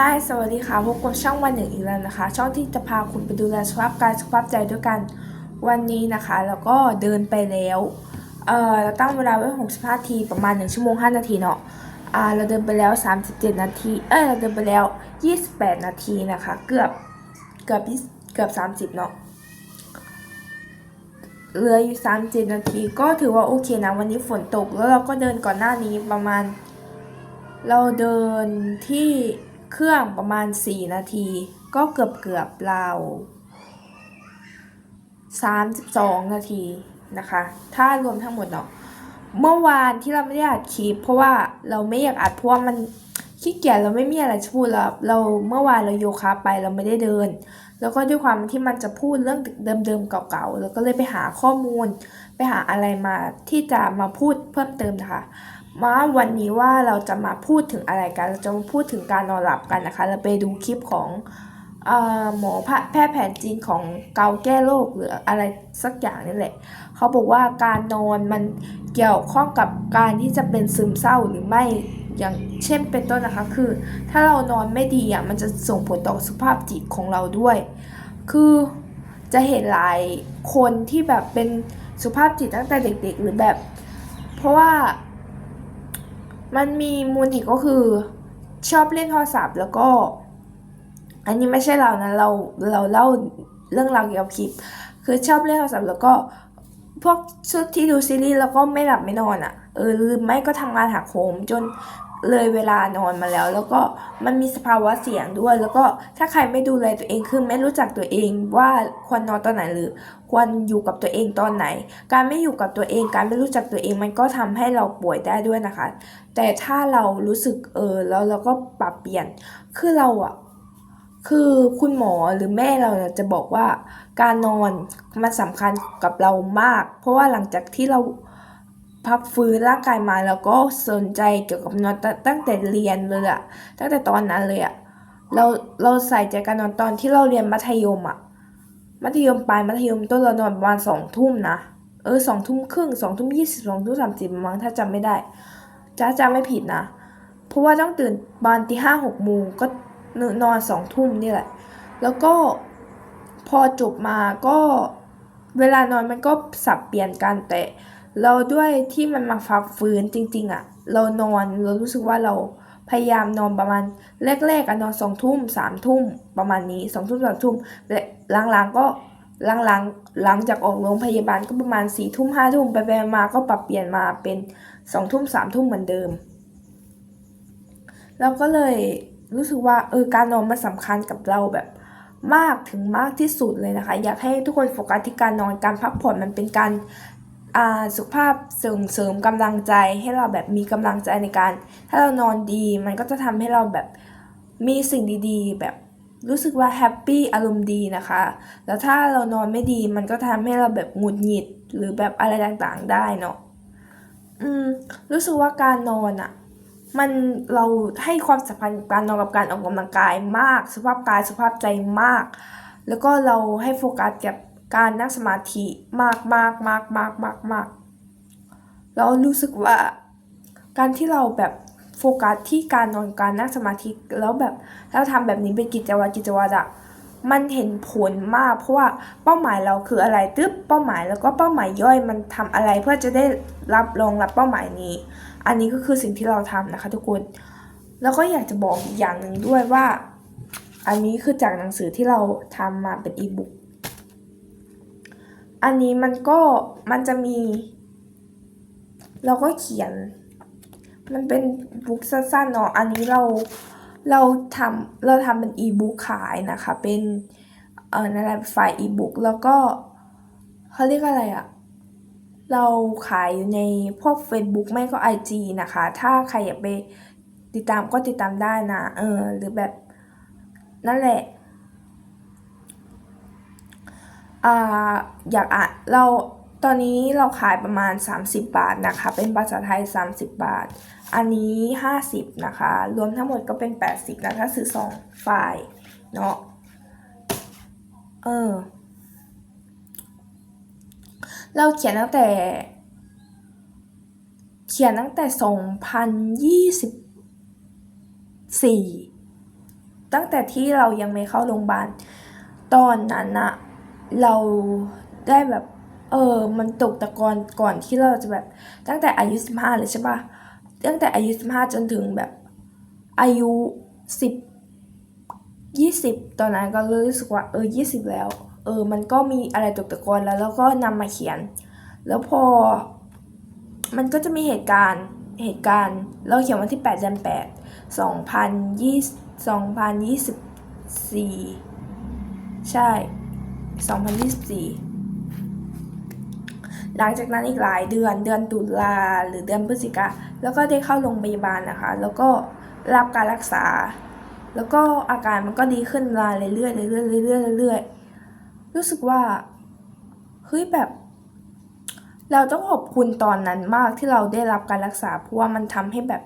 ฮายสวัสดีค่ะ พบกับช่องวันหนึ่งอีกแล้วนะคะ ช่องที่จะพาคุณไปดูแลสุขภาพกายสุขภาพใจด้วยกัน วันนี้นะคะ แล้วก็เดินไปแล้ว เออเราตั้งเวลาไว้ 65นาทีประมาณ 1 ชั่วโมง 5 นาทีเนาะ อ่า เราเดินไปแล้ว 37 นาที เอ้ย เราเดินไปแล้ว 28 นาทีนะคะ เกือบ เกือบเกือบ 30 เนาะ เหลืออยู่ 37 นาที ก็ถือว่าโอเคนะ วันนี้ฝนตก แล้วเราก็เดินก่อนหน้านี้ประมาณ เราเดินที่ เครื่องประมาณ 4 นาที ก็เกือบเกือบๆราว32 นาทีนะคะ ถ้ารวมทั้งหมดเนาะเมื่อวานที่เราไม่ได้อัดคลิปเพราะว่าเราไม่อยากอัดเพราะว่ามันขี้เกียจเราไม่มีอะไรจะพูดแล้วเราเมื่อวานเราโยคะไปเราไม่ได้เดิน แล้วก็ด้วยความที่มันจะพูดเรื่องเดิมๆเก่าๆแล้วก็เลยไปหาข้อมูล ไปหาอะไรมาที่จะมาพูดเพิ่มเติมนะคะ มาวันนี้ว่าเราจะมาพูดถึงอะไรกัน เราจะมาพูดถึงการนอนหลับกันนะคะ เราไปดูคลิปของอหมอแพทย์แผนจีนของเกาแก้โรคหรืออะไรสักอย่างนี่แหละ เขาบอกว่าการนอนมันเกี่ยวข้องกับการที่จะเป็นซึมเศร้าหรือไม่อย่างเช่นเป็นต้นนะคะคือ ถ้าเรานอนไม่ดีอะมันจะส่งผลต่อสุขภาพจิตของเราด้วย คือจะเห็นหลายคนที่แบบเป็นสุขภาพจิตตั้งแต่เด็ก ๆ หรือแบบ เพราะว่า มันมีมูลเหตุก็คือชอบเล่นโทรศัพท์แล้วก็ อันนี้ไม่ใช่เรานะเราเราเล่าเรื่องราวเกี่ยวกับคลิป คือชอบเล่นโทรศัพท์แล้วก็พวกชุดที่ดูซีรีส์แล้วก็ไม่หลับไม่นอนอะ่ะเออหรือไม่ก็ทำงานหักโหมจน เลยเวลานอนมาแล้ว แล้วก็มันมีสภาวะเสี่ยงด้วย แล้วก็ถ้าใครไม่ดูแลตัวเองคือไม่รู้จักตัวเองว่าควรนอนตอนไหนหรือควรอยู่กับตัวเองตอนไหน การไม่อยู่กับตัวเอง การไม่รู้จักตัวเองมันก็ทำให้เราป่วยได้ด้วยนะคะ แต่ถ้าเรารู้สึกเออแล้วเราก็ปรับเปลี่ยนคือเราอะคือคุณหมอหรือแม่เราจะบอกว่าการนอนมันสำคัญกับเรามาก เพราะว่าหลังจากที่เรา พักฟื้นร่างกายมาแล้วก็สนใจเกี่ยวกับนอนตั้งแต่เรียนเลยอะตั้งแต่ตอนนั้นเลยอะเราเราใส่ใจการนอนตอนที่เราเรียนมัธยมอะมัธยมปลายมัธยมต้นเรานอนประมาณสองทุ่มนะเออสองทุ่มครึ่งสองทุ่มยี่สิบสองทุ่มสามสิบมั้งถ้าจำไม่ได้จ้าจำไม่ผิดนะ เพราะว่าต้องตื่นประมาณตีห้าหกโมงก็นอนสองทุ่มนี่แหละ แล้วก็พอจบมาก็เวลานอนมันก็สับเปลี่ยนกันแต่ เราด้วยที่มันมาฟักฟื้นจริง ๆอะ่ะ เรานอนเรารู้สึกว่าเราพยายามนอนประมาณแรกๆอะนอนสองทุ่มสามทุ่มประมาณนี้สองทุ่มสามทุ่มและหลังๆก็หลังๆหลังจากออกโรงพยาบาลก็ประมาณสี่ทุ่มห้าทุ่มไปไปมาก็ปรับเปลี่ยนมาเป็นสองทุ่มสามทุ่มเหมือนเดิมเราก็เลยรู้สึกว่าเออการนอนมันสำคัญกับเราแบบมากถึงมากที่สุดเลยนะคะ อยากให้ทุกคนโฟกัสที่การนอนการพักผ่อนมันเป็นการ สุขภาพเสริมเสริมกำลังใจให้เราแบบมีกำลังใจในการ ถ้าเรานอนดีมันก็จะทำให้เราแบบมีสิ่งดีๆ แบบรู้สึกว่าแฮปปี้อารมณ์ดีนะคะ แล้วถ้าเรานอนไม่ดีมันก็ทำให้เราแบบหงุดหงิดหรือแบบอะไรต่างๆได้เนาะอืมรู้สึกว่าการนอนอะมันเราให้ความสำคัญกับการนอนกับการออกกำลังกายมาก สุขภาพกายสุขภาพใจมาก แล้วก็เราให้โฟกัสกับ การนั่งสมาธิมากมากมากมากมากมากเรารู้สึกว่า การที่เราแบบโฟกัสที่การนอนการนั่งสมาธิแล้วแบบถ้าทำแบบนี้เป็นกิจวัตรกิจวัตรอะมันเห็นผลมาก เพราะว่าเป้าหมายเราคืออะไรตึ๊บเป้าหมายแล้วก็เป้าหมายย่อยมันทำอะไรเพื่อจะได้รับรองรับเป้าหมายนี้ อันนี้ก็คือสิ่งที่เราทำนะคะ ทุกคน แล้วก็อยากจะบอกอีกอย่างหนึ่งด้วยว่า อันนี้คือจากหนังสือที่เราทำมาเป็นอีบุ๊ก อันนี้มันก็มันจะมี เราก็เขียน มันเป็นบุ๊กสั้นๆเนาะอันนี้เราเราทำเราทำเป็นอีบุ๊กขายนะคะ เป็นเอ่อนั่นแหละไฟล์อีบุ๊กแล้วก็เขาเรียกอะไรอะเราขายอยู่ในพวก Facebook ไม่ก็ IG นะคะ ถ้าใครอยากไปติดตามก็ติดตามได้นะ เออ หรือแบบนั่นแหละ อยากอ่านเราตอนนี้เราขายประมาณ 30 บาทนะคะ เป็นภาษาไทย 30 บาท อันนี้ 50 นะคะ รวมทั้งหมดก็เป็น 80 นะถ้าซื้อ2ไฟล์เนาะเออเราเขียนตั้งแต่ เขียนตั้งแต่ 2024 ตั้งแต่ที่เรายังไม่เข้าโรงพยาบาลตอนนั้นอะ เราได้แบบเออมันตกตะกอนก่อนที่เราจะแบบตั้งแต่อายุสิบห้าเลยใช่ปะตั้งแต่อายุสิบห้าจนถึงแบบอายุสิบยี่สิบตอนนั้นก็รู้สึกว่าเออยี่สิบแล้ว เออ มันก็มีอะไรตกตะกอนแล้วแล้วก็นำมาเขียน แล้วพอ มันก็จะมีเหตุการณ์เหตุการณ์ เราเขียนวันที่8เดือน8 2020 2024ใช่ 2024 หลังจากนั้นอีกหลายเดือนเดือนตุลาหรือเดือนพฤศจิกาแล้วก็ได้เข้าโรงพยาบาลนะคะ แล้วก็รับการรักษา แล้วก็อาการมันก็ดีขึ้นมาเรื่อยๆเรื่อยๆเรื่อยๆเรื่อยๆรู้สึกว่าเฮ้ยแบบ เราต้องขอบคุณตอนนั้นมากที่เราได้รับการรักษาเพราะว่ามันทำให้แบบ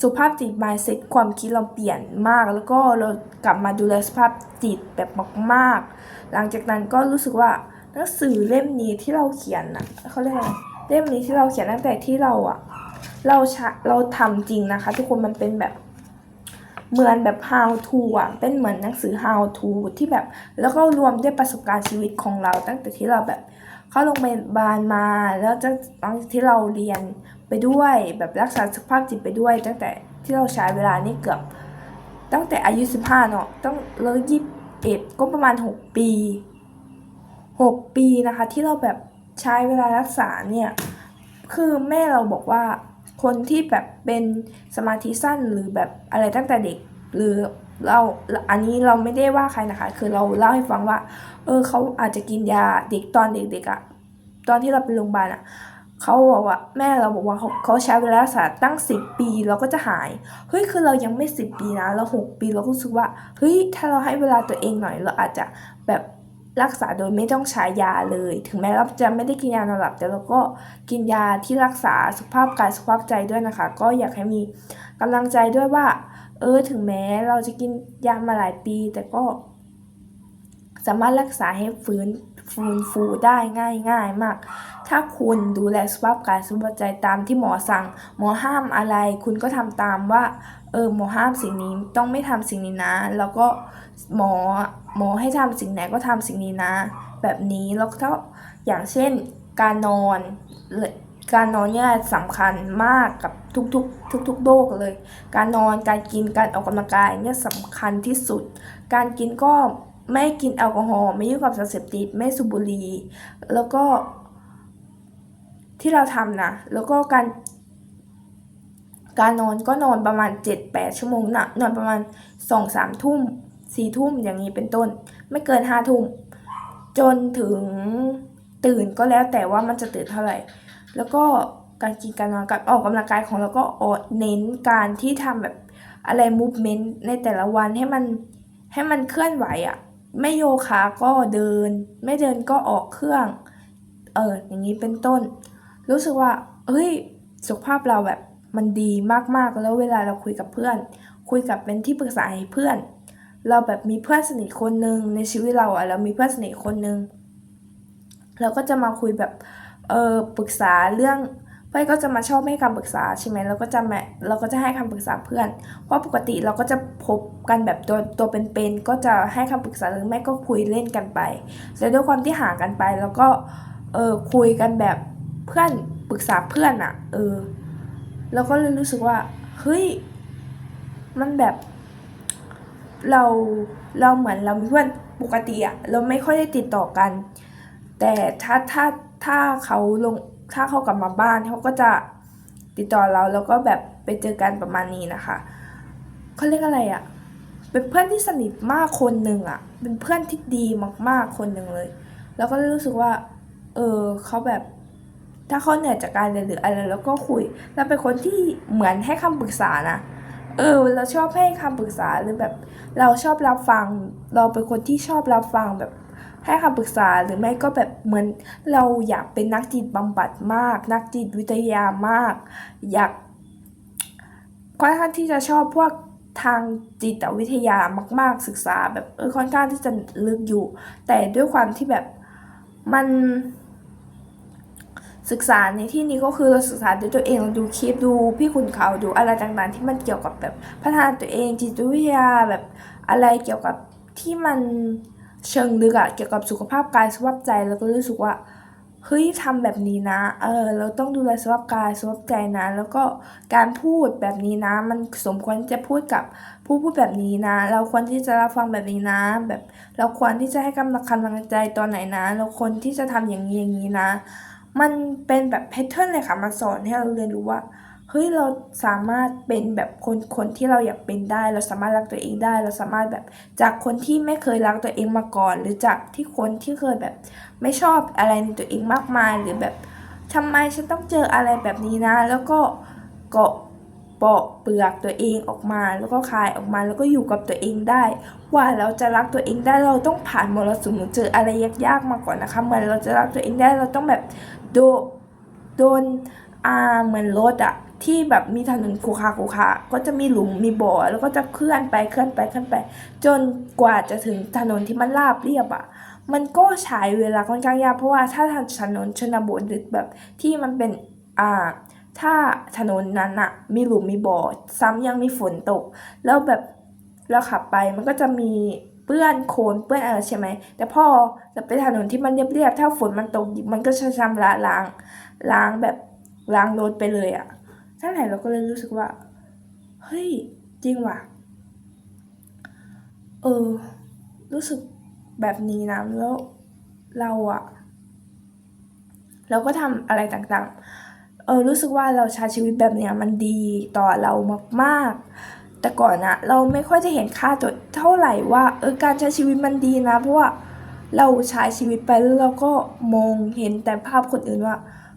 สุภาพจิต mindset ความคิดเราเปลี่ยนมาก แล้วก็เรากลับมาดูแลสุภาพจิตแบบมาก ๆ หลังจากนั้นก็รู้สึกว่าหนังสือเล่มนี้ที่เราเขียนนะเขาเรียกอะไรเล่มนี้ที่เราเขียนตั้งแต่ที่เราอะเราชะเราทำจริงนะคะ ทุกคนมันเป็นแบบเหมือนแบบ how to อะ เป็นเหมือนหนังสือ how to ที่แบบ แล้วก็รวมด้วยประสบการณ์ชีวิตของเรา ตั้งแต่ที่เราแบบ เข้าโรงพยาบาลมา แล้วจะตอนที่เราเรียนไปด้วยแบบรักษาสุขภาพจิตไปด้วย ตั้งแต่ที่เราใช้เวลานี่เกือบ ตั้งแต่อายุ 15 เนาะต้องเลยยี่ สิบเอ็ดก็ประมาณ 6 ปี 6 ปีนะคะที่เราแบบใช้เวลารักษาเนี่ย คือแม่เราบอกว่าคนที่แบบเป็นสมาธิสั้นหรือแบบอะไรตั้งแต่เด็ก หรือเราอันนี้เราไม่ได้ว่าใครนะคะ คือเราเล่าให้ฟังว่า เออเขาอาจจะกินยาเด็กตอนเด็กๆอะตอนที่เราไปโรงพยาบาลอะ เขาบอกว่าแม่เราบอกว่าเขาเขาใช้เวลารักษาตั้งสิบปีเราก็จะหายเฮ้ยคือเรายังไม่สิบปีนะเราหกปีเราก็รู้สึกว่าเฮ้ยถ้าเราให้เวลาตัวเองหน่อยเราอาจจะแบบรักษาโดยไม่ต้องใช้ยาเลย ถึงแม้เราจะไม่ได้กินยานอนหลับ แต่เราก็กินยาที่รักษาสุขภาพกายสุขภาพใจด้วยนะคะ ก็อยากให้มีกำลังใจด้วยว่า เออถึงแม้เราจะกินยามาหลายปี แต่ก็ สามารถรักษาให้ฟื้นฟูนฟูได้ง่ายง่ายมาก ถ้าคุณดูแลสุขภาพกายสุขภาพใจตามที่หมอสั่ง หมอห้ามอะไร คุณก็ทำตามว่า เออหมอห้ามสิ่งนี้ต้องไม่ทำสิ่งนี้นะ แล้วก็หมอหมอให้ทำสิ่งไหนก็ทำสิ่งนี้นะ แบบนี้แล้วก็อย่างเช่นการนอนการนอนเนี่ยสำคัญมากกับทุกๆ ทุกๆโรคเลย การนอนการกินการออกกำลังกายเนี่ยสำคัญที่สุด การกินก็ ไม่กินแอลกอฮอล์ไม่ยุ่งกับสารเสพติดไม่สูบบุหรี่แล้วก็ที่เราทำนะ แล้วก็การ การนอนก็นอนประมาณ 7-8 ชั่วโมงนะนอนประมาณ 2-3 ทุ่ม 4 ทุ่มอย่างนี้เป็นต้น ไม่เกิน 5 ทุ่ม จนถึงตื่นก็แล้วแต่ว่ามันจะตื่นเท่าไหร่ แล้วก็การกินการนอนการออกกำลังกายของเราก็อดเน้นการที่ทำแบบอะไรมูฟเมนต์ในแต่ละวันให้มันให้มันเคลื่อนไหวอะ่ะ ไม่โยคะก็เดิน ไม่เดินก็ออกเครื่อง เอออย่างนี้เป็นต้น รู้สึกว่าเฮ้ยสุขภาพเราแบบมันดีมากๆแล้วเวลาเราคุยกับเพื่อน คุยกับเป็นที่ปรึกษาให้เพื่อน เราแบบมีเพื่อนสนิทคนหนึ่งในชีวิตเราอะเรามีเพื่อนสนิทคนหนึ่งเราก็จะมาคุยแบบเออปรึกษาเรื่อง พื่อนก็จะมาชอบให้คำปรึกษาใช่ไหมเราก็จะแมเราก็จะให้คำปรึกษาเพื่อน เพราะปกติเราก็จะพบกันแบบตัวตัวเป็นๆก็จะให้คำปรึกษาหรือไม่ก็คุยเล่นกันไปแต่ด้วยความที่ห่างกันไป แล้วก็เออคุยกันแบบเพื่อนปรึกษาเพื่อนอะเออแล้วก็เลยรู้สึกว่าเฮ้ยมันแบบเราเราเหมือนเราเพื่อนปกติอะเราไม่ค่อยได้ติดต่อกัน แต่ถ้าถ้าถ้าเขาลง ถ้าเขากลับมาบ้านเขาก็จะติดต่อเราแล้วก็แบบไปเจอกันประมาณนี้นะคะเขาเรียกอะไรอะเป็นเพื่อนที่สนิทมากคนหนึ่งอะเป็นเพื่อนที่ดีมากๆคนหนึ่งเลย แล้วก็รู้สึกว่า เออเขาแบบถ้าเขาเหนื่อยจากการเรียนหรืออะไรแล้วก็คุยเราเป็นคนที่เหมือนให้คำปรึกษานะเออเราชอบให้คำปรึกษาหรือแบบ เราชอบรับฟัง เราเป็นคนที่ชอบรับฟังแบบ ให้คำปรึกษาหรือไม่ก็แบบเหมือนเราอยากเป็นนักจิตบำบัดมาก นักจิตวิทยามาก อยากค่อนข้างที่จะชอบพวกทางจิตวิทยามาก ๆศึกษาแบบเออค่อนข้างที่จะลึกอยู่ แต่ด้วยความที่แบบมันศึกษาในที่นี้ก็คือเราศึกษาด้วยตัวเองเราดูคลิปดูพี่คุณเขาดูอะไรต่างๆ ที่มันเกี่ยวกับแบบพัฒนาตัวเองจิตวิทยาแบบอะไรเกี่ยวกับที่มัน เชิงลึกอะเกี่ยวกับสุขภาพกายสุขภาพใจแล้วก็รู้สึกว่าเฮ้ยทำแบบนี้นะ เออ เราต้องดูแลสุขภาพกายสุขภาพใจนะ แล้วก็การพูดแบบนี้นะ มันสมควรจะพูดกับผู้พูดแบบนี้นะ เราควรที่จะรับฟังแบบนี้นะ แบบ เราควรที่จะให้กำลังกำลังใจตอนไหนนะ เราควรที่จะทำอย่างนี้อย่างนี้นะ มันเป็นแบบแพทเทิร์นเลยค่ะ มาสอนให้เราเรียนรู้ว่า เฮ้ยเราสามารถเป็นแบบคนคนที่เราอยากเป็นได้ เราสามารถรักตัวเองได้ เราสามารถแบบจากคนที่ไม่เคยรักตัวเองมาก่อน หรือจากที่คนที่เคยแบบ ไม่ชอบอะไรในตัวเองมากมาย หรือแบบทำไมฉันต้องเจออะไรแบบนี้นะ แล้วก็เกาะปอกเปลือกตัวเองออกมา แล้วก็คลายออกมาแล้วก็อยู่กับตัวเองได้ ว่าเราจะรักตัวเองได้เราต้องผ่านมรสุมเจออะไรยากๆมาก่อนนะคะเหมือนเราจะรักตัวเองได้เราต้องแบบโดนโดนอ่าเหมือนรถอะ ที่แบบมีถนนขรุขระขรุขระก็จะมีหลุมมีบ่อแล้วก็จะเคลื่อนไปเคลื่อนไปเคลื่อนไป จนกว่าจะถึงถนนที่มันราบเรียบอะมันก็ใช้เวลาค่อนข้างยากเพราะว่าถ้าถนนชนบทหรือแบบที่มันเป็นอ่าถ้าถนนนั้นอะมีหลุมมีบ่อซ้ำยังมีฝนตก แล้วแบบเราขับไปมันก็จะมีเปื้อนโคลนเปื้อนอะไรใช่ไหมแต่พอจะไปถนนที่มันเรียบๆถ้าฝนมันตกมันก็จะชำระล้างล้างแบบล้างรถไปเลยอะ นั่นแหละเราก็เลยรู้สึกว่า เฮ้ย จริงว่ะ เออ รู้สึกแบบนี้นะแล้วเราอะเราก็ทำอะไรต่างๆ เออ รู้สึกว่าเราใช้ชีวิตแบบเนี้ยมันดีต่อเรามากๆ แต่ก่อนอะเราไม่ค่อยจะเห็นค่าตัวเท่าไหร่ว่าเออการใช้ชีวิตมันดีนะ เพราะว่าเราใช้ชีวิตไปแล้วเราก็มองเห็นแต่ภาพคนอื่นว่า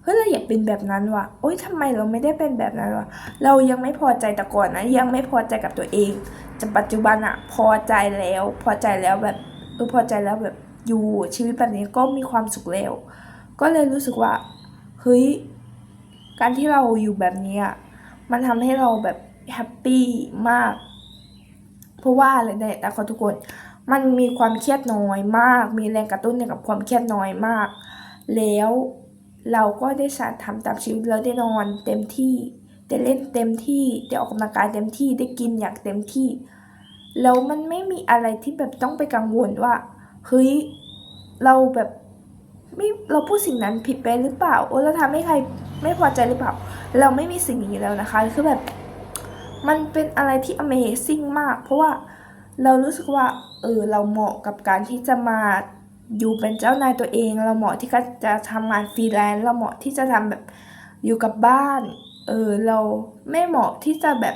ฮ้ยเราอยากเป็นแบบนั้นว่ะโอ๊ยทำไมเราไม่ได้เป็นแบบนั้นว่ะเรายังไม่พอใจแต่ก่อนนะยังไม่พอใจกับตัวเองแต่ปัจจุบันอะพอใจแล้ว พอใจแล้วแบบเออพอใจแล้วแบบอยู่ชีวิตแบบนี้ก็มีความสุขแล้ว ก็เลยรู้สึกว่าเฮ้ยการที่เราอยู่แบบนี้อะมันทำให้เราแบบแฮปปี้มาก เพราะว่าอะไรเนี่ยแต่ขอทุกคนมันมีความเครียดน้อยมาก มีแรงกระตุ้นในกับความเครียดน้อยมาก แล้ว เราก็ได้สารทำตามชีวิตเราได้นอนเต็มที่ได้เล่นเต็มที่ได้ออกกำลังกายเต็มที่ได้กินอย่างเต็มที่แล้วมันไม่มีอะไรที่แบบต้องไปกังวลว่าเฮ้ยเราแบบไม่เราพูดสิ่งนั้นผิดไปหรือเปล่าโอ้เราทำให้ใครไม่พอใจหรือเปล่า เราไม่มีสิ่งนี้แล้วนะคะคือแบบมันเป็นอะไรที่ Amazing มาก เพราะว่าเรารู้สึกว่าเออเราเหมาะกับการที่จะมา อยู่เป็นเจ้านายตัวเอง เราเหมาะที่จะทำงานฟรีแลนซ์เราเหมาะที่จะทำแบบอยู่กับบ้าน เออเราไม่เหมาะที่จะแบบ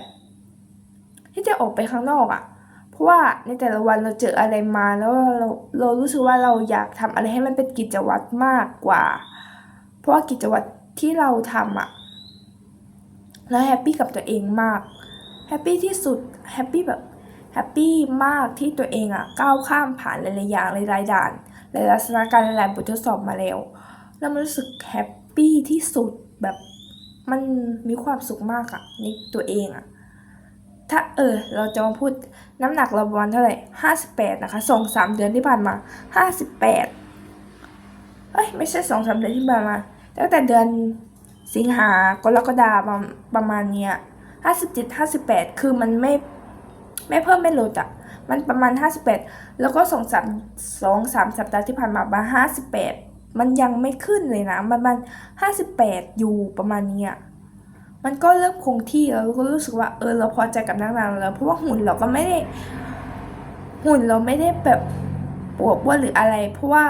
ที่จะออกไปข้างนอกอะ่ะ เพราะว่าในแต่ละวันเราเจออะไรมาแล้วเราเรารู้สึกว่าเราอยากทำอะไรให้มันเป็นกิจวัตรมากกว่า เพราะว่ากิจวัตรที่เราทำอะเราแฮปปี้กับตัวเองมากแฮปปี้ที่สุดแฮปปี้แบบ แฮปปี้มากที่ตัวเองอะ่ะก้าวข้ามผ่านหลายๆอย่างหลายๆด่านหลายๆสถานการณ์หลายๆบททดสอบมาแล้ว แล้วมันรู้สึกแฮปปี้ที่สุดแบบมันมีความสุขมากอะในตัวเองอะถ้าเออเราจะมาพูดน้ำหนักเราประมาณเท่าไหร่ห้าสิบแปดนะคะสองสามเดือนที่ผ่านมาห้าสิบแปดเอ้ยไม่ใช่สองสามเดือนที่ผ่านมาตั้งแต่เดือนสิงหากรกฎาประประมาณเนี้ยห้าสิบเจ็ดห้าสิบแปดคือมันไม่ ไม่เพิ่มไม่ลดอะมันประมาณห้าสิบแปดแล้วก็สองสามสองสามสัปดาห์ที่ผ่านมามาห้าสิบแปดมันยังไม่ขึ้นเลยนะ มันมันห้าสิบแปดอยู่ประมาณนี้อะมันก็เริ่มคงที่แล้วก็รู้สึกว่าเออเราพอใจกับนักนางแล้วเพราะว่าหุ่นเราก็ไม่ได้ หุ่นเราไม่ได้แบบปวดว่าหรืออะไร เพราะว่า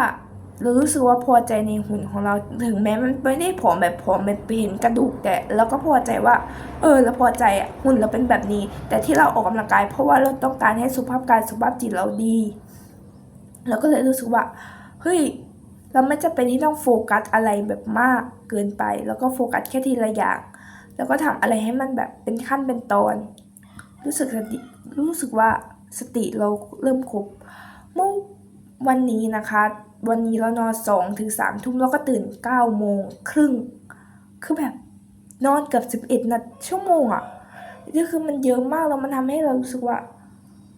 เรารู้สึกว่าพอใจในหุ่นของเราถึงแม้มันไม่ได้ผอมแบบผอมแบบเห็นกระดูกแต่เราก็พอใจว่า เออเราพอใจหุ่นเราเป็นแบบนี้ แต่ที่เราออกกำลังกายเพราะว่าเราต้องการให้สุขภาพกายสุขภาพจิตเราดีเราก็เลยรู้สึกว่าเฮ้ยเราไม่จะเป็นที่ต้องโฟกัสอะไรแบบมากเกินไป แล้วก็โฟกัสแค่ทีละอย่าง แล้วก็ทำอะไรให้มันแบบเป็นขั้นเป็นตอน รู้สึกสติรู้สึกว่าสติเราเริ่มครบเมื่อวันนี้นะคะ วันนี้เรานอนสองถึงสามทุ่มแล้วก็ตื่นเก้าโมงครึ่ง คือแบบนอนเกือบสิบเอ็ดนาทีชั่วโมงอะ่ะนี่คือมันเยอะมากแล้วมันทำให้เรารู้สึกว่า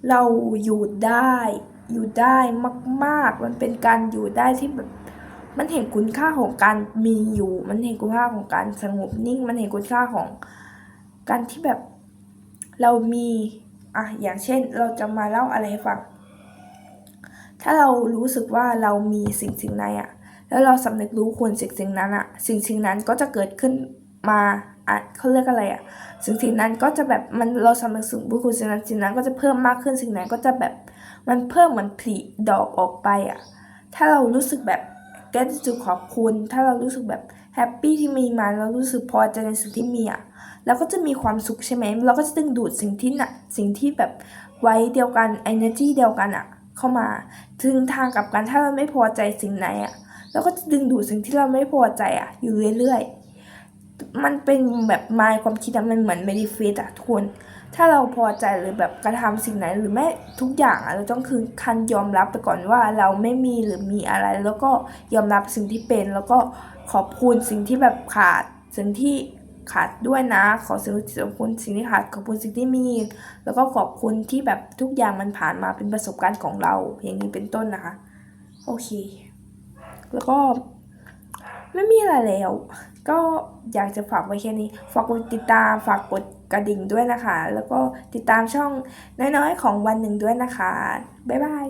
เราอยู่ได้ อยู่ได้มาก ๆ มันเป็นการอยู่ได้ที่แบบมันเห็นคุณค่าของการมีอยู่ มันเห็นคุณค่าของการสงบนิ่ง มันเห็นคุณค่าของการที่แบบเรามีอะอย่างเช่น เราจะมาเล่าอะไรให้ฟัง ถ้าเรารู้สึกว่าเรามีสิ่งสิ่งใดอะแล้วเราสำนึกรู้ควรสิ่งสิ่งนั้นอะสิ่งสิ่งนั้นก็จะเกิดขึ้นมาอะเขาเรียกอะไรอะสิ่งสิ่งนั้นก็จะแบบมันเราสำนึกถึงบุญคุณสิ่งนั้นสิ่งนั้นก็จะเพิ่มมากขึ้นสิ่งนั้นก็จะแบบมันเพิ่มเหมือนผลิดอกออกไปอะถ้าเรารู้สึกแบบแกจะขอบคุณ ถ้าเรารู้สึกแบบแฮปปี้ที่มีมาเรารู้สึกพอใจในสิ่งที่มีอะเราก็จะมีความสุขใช่ไหมเราก็จะดึงดูดสิ่งที่น่ะสิ่งที่แบบไว้เดียวกัน energy เดียวกันอะ เข้ามาถึงทางกับกันถ้าเราไม่พอใจสิ่งไหนอะ่ะเราก็จะดึงดูดสิ่งที่เราไม่พอใจอะ่ะ อยู่เรื่อยๆ มันเป็นแบบมายความคิดอะมันเหมือน m มดิเฟตอะทุกคน ถ้าเราพอใจหรือแบบกระทำสิ่งไหนหรือแม้ทุกอย่างอะเราต้องคือคันยอมรับไปก่อนว่าเราไม่มีหรือมีอะไร แล้วก็ยอมรับสิ่งที่เป็นแล้วก็ขอบคุณสิ่งที่แบบขาดสิ่งที่ ขาดด้วยนะ ขอสิ่งที่ขอบคุณสิ่งที่ขาดขอบคุณสิ่งที่มี แล้วก็ขอบคุณที่แบบทุกอย่างมันผ่านมาเป็นประสบการณ์ของเรา อย่างนี้เป็นต้นนะคะ โอเค แล้วก็ไม่มีอะไรแล้ว ก็อยากจะฝากไว้แค่นี้ ฝากกดติดตาม ฝากกดกระดิ่งด้วยนะคะ แล้วก็ติดตามช่องน้อยๆ ของวันหนึ่งด้วยนะคะ บ๊ายบาย